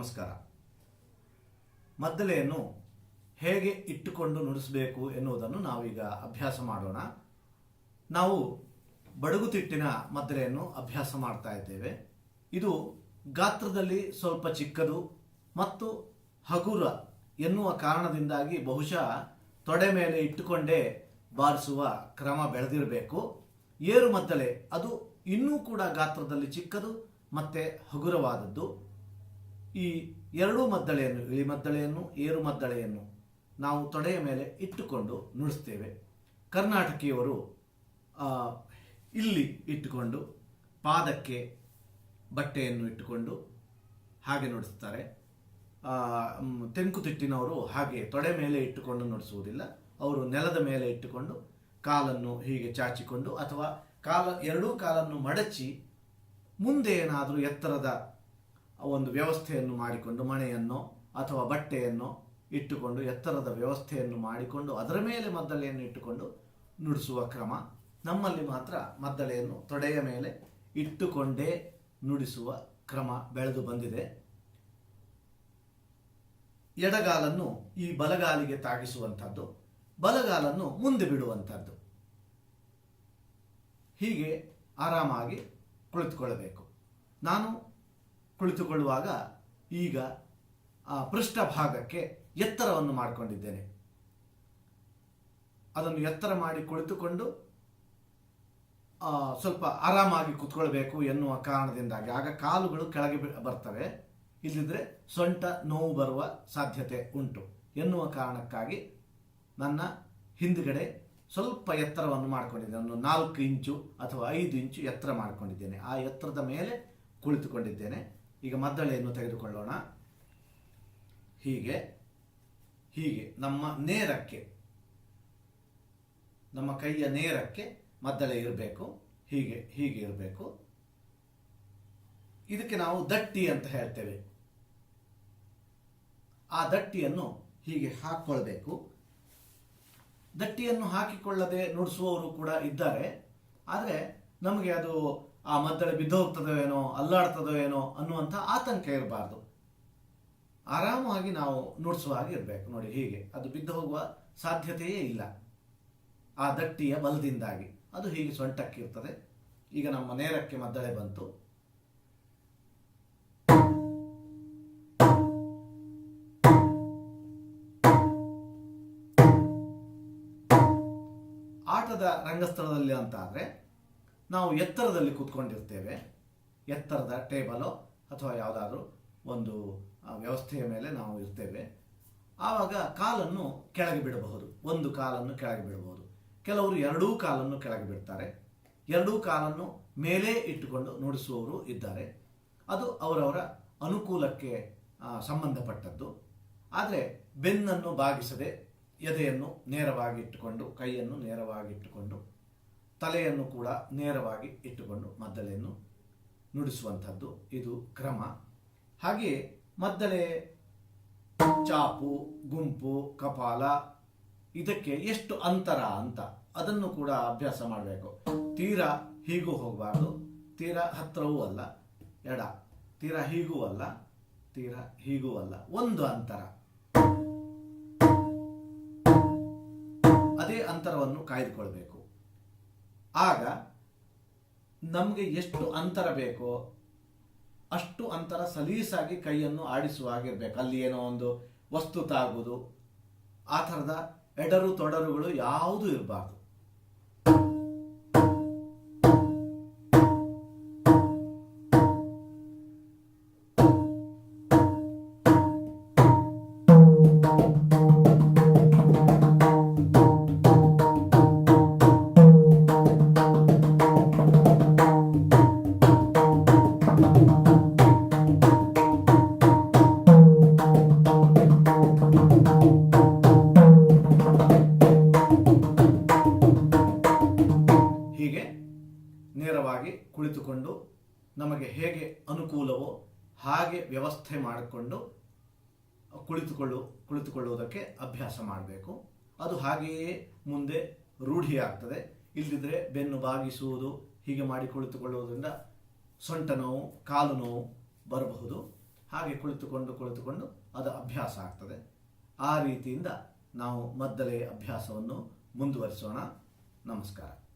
ನಮಸ್ಕಾರ. ಮದ್ದಲೆಯನ್ನು ಹೇಗೆ ಇಟ್ಟುಕೊಂಡು ನುಡಿಸಬೇಕು ಎನ್ನುವುದನ್ನು ನಾವೀಗ ಅಭ್ಯಾಸ ಮಾಡೋಣ. ನಾವು ಬಡಗುತಿಟ್ಟಿನ ಮದ್ದಲೆಯನ್ನು ಅಭ್ಯಾಸ ಮಾಡ್ತಾ ಇದ್ದೇವೆ. ಇದು ಗಾತ್ರದಲ್ಲಿ ಸ್ವಲ್ಪ ಚಿಕ್ಕದು ಮತ್ತು ಹಗುರ ಎನ್ನುವ ಕಾರಣದಿಂದಾಗಿ ಬಹುಶಃ ತೊಡೆ ಮೇಲೆ ಇಟ್ಟುಕೊಂಡೇ ಬಾರಿಸುವ ಕ್ರಮ ಬೆಳೆದಿರಬೇಕು. ಏರು ಮದ್ದಲೆ, ಅದು ಇನ್ನೂ ಕೂಡ ಗಾತ್ರದಲ್ಲಿ ಚಿಕ್ಕದು ಮತ್ತೆ ಹಗುರವಾದದ್ದು. ಈ ಎರಡೂ ಮದ್ದಳೆಯನ್ನು, ಇಳಿ ಮದ್ದಳೆಯನ್ನು, ಏರು ಮದ್ದಳೆಯನ್ನು ನಾವು ತೊಡೆಯ ಮೇಲೆ ಇಟ್ಟುಕೊಂಡು ನುಡಿಸ್ತೇವೆ. ಕರ್ನಾಟಕಿಯವರು ಇಲ್ಲಿ ಇಟ್ಟುಕೊಂಡು, ಪಾದಕ್ಕೆ ಬಟ್ಟೆಯನ್ನು ಇಟ್ಟುಕೊಂಡು ಹಾಗೆ ನುಡಿಸ್ತಾರೆ. ತೆಂಕುತಿಟ್ಟಿನವರು ಹಾಗೆ ತೊಡೆ ಮೇಲೆ ಇಟ್ಟುಕೊಂಡು ನುಡಿಸುವುದಿಲ್ಲ. ಅವರು ನೆಲದ ಮೇಲೆ ಇಟ್ಟುಕೊಂಡು ಕಾಲನ್ನು ಹೀಗೆ ಚಾಚಿಕೊಂಡು ಅಥವಾ ಕಾಲ, ಎರಡೂ ಕಾಲನ್ನು ಮಡಚಿ ಮುಂದೆ ಏನಾದರೂ ಎತ್ತರದ ಒಂದು ವ್ಯವಸ್ಥೆಯನ್ನು ಮಾಡಿಕೊಂಡು ಮಣೆಯನ್ನು ಅಥವಾ ಬಟ್ಟೆಯನ್ನು ಇಟ್ಟುಕೊಂಡು ಎತ್ತರದ ವ್ಯವಸ್ಥೆಯನ್ನು ಮಾಡಿಕೊಂಡು ಅದರ ಮೇಲೆ ಮದ್ದಳೆಯನ್ನು ಇಟ್ಟುಕೊಂಡು ನುಡಿಸುವ ಕ್ರಮ. ನಮ್ಮಲ್ಲಿ ಮಾತ್ರ ಮದ್ದಳೆಯನ್ನು ತೊಡೆಯ ಮೇಲೆ ಇಟ್ಟುಕೊಂಡೇ ನುಡಿಸುವ ಕ್ರಮ ಬೆಳೆದು ಬಂದಿದೆ. ಎಡಗಾಲನ್ನು ಈ ಬಲಗಾಲಿಗೆ ತಾಗಿಸುವಂಥದ್ದು, ಬಲಗಾಲನ್ನು ಮುಂದೆ ಬಿಡುವಂಥದ್ದು. ಹೀಗೆ ಆರಾಮಾಗಿ ಕುಳಿತುಕೊಳ್ಳಬೇಕು. ನಾನು ಕುಳಿತುಕೊಳ್ಳುವಾಗ ಈಗ ಆ ಪೃಷ್ಠಭಾಗಕ್ಕೆ ಎತ್ತರವನ್ನು ಮಾಡಿಕೊಂಡಿದ್ದೇನೆ. ಅದನ್ನು ಎತ್ತರ ಮಾಡಿ ಕುಳಿತುಕೊಂಡು ಸ್ವಲ್ಪ ಆರಾಮಾಗಿ ಕುತ್ಕೊಳ್ಬೇಕು ಎನ್ನುವ ಕಾರಣದಿಂದಾಗಿ. ಆಗ ಕಾಲುಗಳು ಕೆಳಗೆ ಬರ್ತವೆ. ಇಲ್ಲದಿದ್ದರೆ ಸೊಂಟ ನೋವು ಬರುವ ಸಾಧ್ಯತೆ ಉಂಟು ಎನ್ನುವ ಕಾರಣಕ್ಕಾಗಿ ನನ್ನ ಹಿಂದುಗಡೆ ಸ್ವಲ್ಪ ಎತ್ತರವನ್ನು ಮಾಡಿಕೊಂಡಿದ್ದೇನೆ. ಒಂದು ನಾಲ್ಕು ಇಂಚು ಅಥವಾ ಐದು ಇಂಚು ಎತ್ತರ ಮಾಡಿಕೊಂಡಿದ್ದೇನೆ. ಆ ಎತ್ತರದ ಮೇಲೆ ಕುಳಿತುಕೊಂಡಿದ್ದೇನೆ. ಈಗ ಮದ್ದಳೆಯನ್ನು ತೆಗೆದುಕೊಳ್ಳೋಣ. ಹೀಗೆ ಹೀಗೆ ನಮ್ಮ ನೇರಕ್ಕೆ, ನಮ್ಮ ಕೈಯ ನೇರಕ್ಕೆ ಮದ್ದಳೆ ಇರಬೇಕು. ಹೀಗೆ ಹೀಗೆ ಇರಬೇಕು. ಇದಕ್ಕೆ ನಾವು ದಟ್ಟಿ ಅಂತ ಹೇಳ್ತೇವೆ. ಆ ದಟ್ಟಿಯನ್ನು ಹೀಗೆ ಹಾಕ್ಕೊಳ್ಬೇಕು. ದಟ್ಟಿಯನ್ನು ಹಾಕಿಕೊಳ್ಳದೆ ನುಡಿಸುವವರು ಕೂಡ ಇದ್ದಾರೆ. ಆದರೆ ನಮಗೆ ಅದು ಆ ಮದ್ದಳೆ ಬಿದ್ದು ಹೋಗ್ತದೋ ಏನೋ, ಅಲ್ಲಾಡ್ತದೋ ಏನೋ ಅನ್ನುವಂಥ ಆತಂಕ ಇರಬಾರ್ದು. ಆರಾಮವಾಗಿ ನಾವು ನುಡಿಸುವ ಹಾಗೆ ಇರಬೇಕು. ನೋಡಿ ಹೀಗೆ, ಅದು ಬಿದ್ದು ಹೋಗುವ ಸಾಧ್ಯತೆಯೇ ಇಲ್ಲ. ಆ ದಟ್ಟಿಯ ಬಲದಿಂದಾಗಿ. ಅದು ಹೀಗೆ ಸೊಂಟಕ್ಕಿರ್ತದೆ. ಈಗ ನಮ್ಮ ನೇರಕ್ಕೆ ಮದ್ದಳೆ ಬಂತು. ಆಟದ ರಂಗಸ್ಥಳದಲ್ಲಿ ಅಂತ ಆದರೆ ನಾವು ಎತ್ತರದಲ್ಲಿ ಕೂತ್ಕೊಂಡಿರ್ತೇವೆ. ಎತ್ತರದ ಟೇಬಲೋ ಅಥವಾ ಯಾವುದಾದ್ರೂ ಒಂದು ವ್ಯವಸ್ಥೆಯ ಮೇಲೆ ನಾವು ಇರ್ತೇವೆ. ಆವಾಗ ಕಾಲನ್ನು ಕೆಳಗೆ ಬಿಡಬಹುದು. ಒಂದು ಕಾಲನ್ನು ಕೆಳಗೆ ಬಿಡಬಹುದು. ಕೆಲವರು ಎರಡೂ ಕಾಲನ್ನು ಕೆಳಗೆ ಬಿಡ್ತಾರೆ. ಎರಡೂ ಕಾಲನ್ನು ಮೇಲೆ ಇಟ್ಟುಕೊಂಡು ನುಡಿಸುವವರು ಇದ್ದಾರೆ. ಅದು ಅವರವರ ಅನುಕೂಲಕ್ಕೆ ಸಂಬಂಧಪಟ್ಟದ್ದು. ಆದರೆ ಬೆನ್ನನ್ನು ಬಾಗಿಸದೆ ಎದೆಯನ್ನು ನೇರವಾಗಿ ಇಟ್ಟುಕೊಂಡು, ಕೈಯನ್ನು ನೇರವಾಗಿ ಇಟ್ಟುಕೊಂಡು ತಲೆಯನ್ನು ಕೂಡ ನೇರವಾಗಿ ಇಟ್ಟುಕೊಂಡು ಮದ್ದಳೆಯನ್ನು ನುಡಿಸುವಂಥದ್ದು ಇದು ಕ್ರಮ. ಹಾಗೆಯೇ ಮದ್ದಳೆ ಚಾಪು, ಗುಂಪು, ಕಪಾಲ, ಇದಕ್ಕೆ ಎಷ್ಟು ಅಂತರ ಅಂತ ಅದನ್ನು ಕೂಡ ಅಭ್ಯಾಸ ಮಾಡಬೇಕು. ತೀರ ಹೀಗೂ ಹೋಗಬಾರ್ದು. ತೀರ ಹತ್ತಿರವೂ ಅಲ್ಲ, ಎಡ. ತೀರ ಹೀಗೂ ಅಲ್ಲ, ತೀರ ಹೀಗೂ ಅಲ್ಲ. ಒಂದು ಅಂತರ. ಅದೇ ಅಂತರವನ್ನು ಕಾಯ್ದುಕೊಳ್ಬೇಕು. ಆಗ ನಮಗೆ ಎಷ್ಟು ಅಂತರ ಬೇಕೋ ಅಷ್ಟು ಅಂತರ ಸಲೀಸಾಗಿ ಕೈಯನ್ನು ಆಡಿಸುವ ಹಾಗಿರ್ಬೇಕು. ಅಲ್ಲಿ ಏನೋ ಒಂದು ವಸ್ತು ತಾಗುವುದು ಆ ಥರದ ಎಡರು ತೊಡರುಗಳು ಯಾವುದೂ ಇರಬಾರ್ದು. ಕುಳಿತುಕೊಂಡು ನಮಗೆ ಹೇಗೆ ಅನುಕೂಲವೋ ಹಾಗೆ ವ್ಯವಸ್ಥೆ ಮಾಡಿಕೊಂಡು ಕುಳಿತುಕೊಳ್ಳು, ಕುಳಿತುಕೊಳ್ಳುವುದಕ್ಕೆ ಅಭ್ಯಾಸ ಮಾಡಬೇಕು. ಅದು ಹಾಗೆಯೇ ಮುಂದೆ ರೂಢಿಯಾಗ್ತದೆ ಇಲ್ಲದಿದ್ದರೆ ಬೆನ್ನು ಬಾಗಿಸುವುದು, ಹೀಗೆ ಮಾಡಿ ಕುಳಿತುಕೊಳ್ಳುವುದರಿಂದ ಸೊಂಟ ನೋವು, ಕಾಲು ನೋವು ಬರಬಹುದು. ಹಾಗೆ ಕುಳಿತುಕೊಂಡು ಕುಳಿತುಕೊಂಡು ಅದು ಅಭ್ಯಾಸ ಆಗ್ತದೆ. ಆ ರೀತಿಯಿಂದ ನಾವು ಮದ್ದಲೆಯ ಅಭ್ಯಾಸವನ್ನು ಮುಂದುವರಿಸೋಣ. ನಮಸ್ಕಾರ.